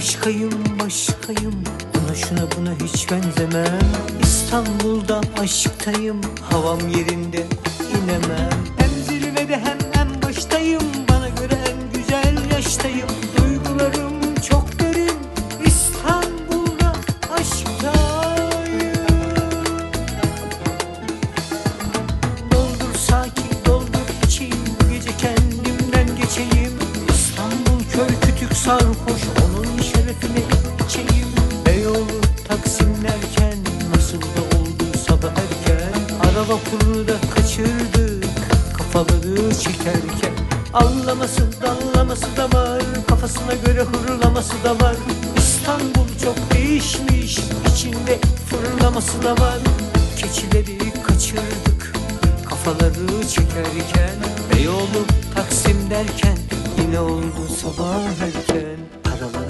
Başkayım başkayım. Ona şuna buna hiç benzemem. İstanbul'da aşktayım. Havam yerinde Köy kütük sarhoş Onun şerefine içeyim. Beyoğlu Taksimlerken Nasıl da oldu sabah erken? Araba kurunu da kaçırdık Kafaları çekerken. Anlaması dallaması da var Kafasına göre hırlaması da var. İstanbul çok değişmiş içinde fırlaması da var. Keçileri kaçırdık Kafaları çekerken. Beyoğlu Taksim derken Yine oldu sabah erken. Paraları